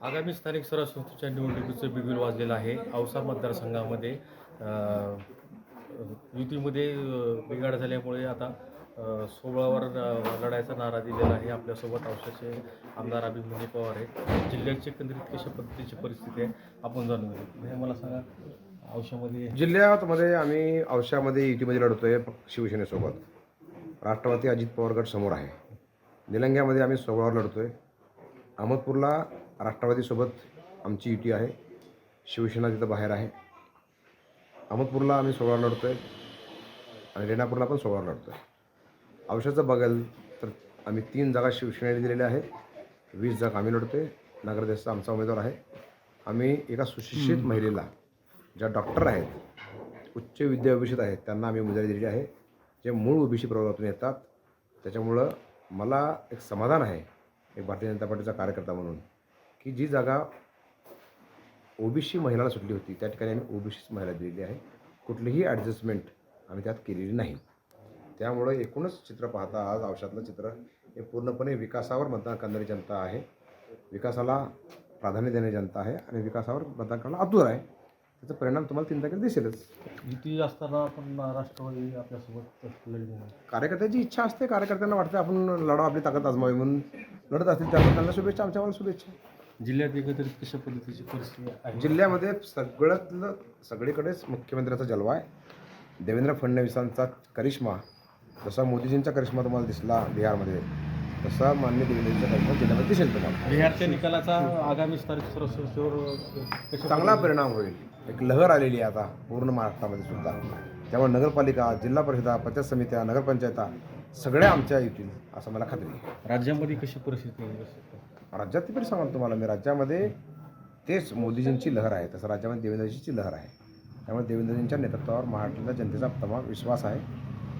आगामी स्थानिक स्वराज संस्थेच्या निवडणुकीचं बिगुल वाजलेलं आहे. औसा मतदारसंघामध्ये युतीमध्ये बिघाड झाल्यामुळे आता सोहळावर लढायचा नारा दिलेला आहे. आपल्यासोबत औषधाचे आमदार अभिमन्यू पवार आहेत. जिल्ह्याची एकंदरीत कशा पद्धतीची परिस्थिती आहे आपण जाणून घेऊ. मला सांगा औषामध्ये जिल्ह्यामध्ये आम्ही औशामध्ये युतीमध्ये लढतोय शिवसेनेसोबत. राष्ट्रवादी अजित पवार गट समोर आहे. निलंग्यामध्ये आम्ही सोहळावर लढतोय. अहमदपूरला राष्ट्रवादीसोबत आमची युती आहे. शिवसेना तिथं बाहेर आहे. अहमदपूरला आम्ही सोबळावर लढतोय. आणि रेणापूरला पण सोबळावर लढतोय. औषधाचं बघाल तर आम्ही तीन जागा शिवसेनेने दिलेल्या आहेत. वीस जागा आम्ही लढतोय. नगरदेशचा आमचा उमेदवार आहे. आम्ही एका सुशिक्षित महिलेला ज्या डॉक्टर आहेत उच्च विद्याभूषित आहेत त्यांना आम्ही उमेदवारी दिलेली आहे. जे मूळ ओबीसी प्रवर्गातून येतात त्याच्यामुळं मला एक समाधान आहे. एक भारतीय जनता पार्टीचा कार्यकर्ता म्हणून. की जी जागा ओबीसी महिलाला सुटली होती त्या ठिकाणी आम्ही ओबीसीच महिला दिलेली आहे. कुठलीही ॲडजस्टमेंट आम्ही त्यात केलेली नाही. त्यामुळं एकूणच चित्र पाहता आज औषधातलं चित्र हे पूर्णपणे विकासावर मतदान करणारी जनता आहे. विकासाला प्राधान्य देणारी जनता आहे आणि विकासावर मतदान करणं आतुर आहे. त्याचा परिणाम तुम्हाला तीन तारखेला दिसेलच. युती असताना आपण राष्ट्रवादी आपल्यासोबत कार्यकर्त्याची इच्छा असते कार्यकर्त्यांना वाटतं आपण लढा आपली ताकद आजमावी म्हणून. लढत असतील त्यामुळे त्यांना शुभेच्छा आमच्या मला शुभेच्छा. जिल्ह्यात एकंदरीत कशा पद्धतीची परिस्थिती आहे? जिल्ह्यामध्ये सगळ्यातलं सगळीकडेच मुख्यमंत्र्याचा जलवा आहे. देवेंद्र फडणवीसांचा करिश्मा जसा मोदीजींचा करिश्मा तुम्हाला दिसला बिहारमध्ये तसा मान्य देवेंद्रजींचा करिश्मा जिल्ह्यामध्ये दिसेल तुम्हाला. बिहारच्या निकालाचा आगामी कशा चांगला परिणाम होईल. एक लहर आलेली आहे आता पूर्ण महाराष्ट्रामध्ये सुद्धा. त्यामुळे नगरपालिका जिल्हा परिषदा पंचायत समित्या नगरपंचायता सगळ्या आमच्या येतील असं मला खात्री आहे. राज्यामध्ये कशी परिस्थिती राज्यात तरी सांगाल तुम्हाला. मी राज्यामध्ये तेच मोदीजींची लहर आहे. तसं राज्यामध्ये देवेंद्रजींची लहर आहे. त्यामुळे देवेंद्रजींच्या नेतृत्वावर महाराष्ट्रातल्या जनतेचा तमाम विश्वास आहे.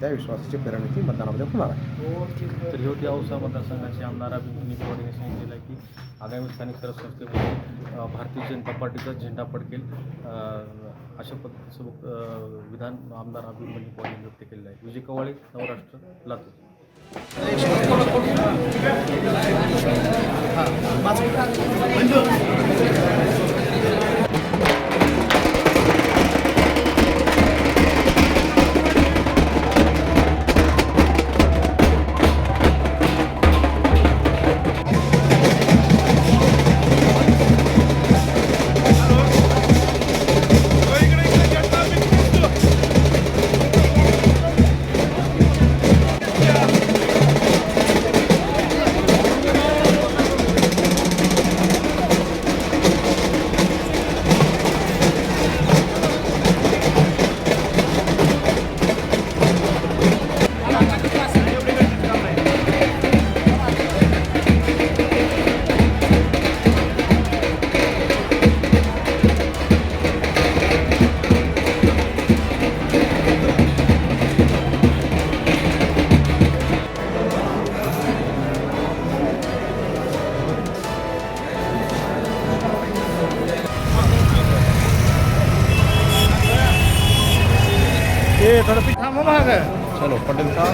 त्या विश्वासाची परिणती मतदानामध्ये होणार आहे. तर होती औसा मतदारसंघाचे. आमदार अभिमन्यू पवार यांनी सांगितलं आहे की आगामी स्थानिक स्वराज संस्थेमध्ये भारतीय जनता पार्टीचा झेंडा फडकेल. अशा पद्धतीचं विधान आमदार अभिमन्यू पवार यांनी व्यक्त केलेलं आहे. विजय कवाळे नवराष्ट्र लातूर. चलो पटेल का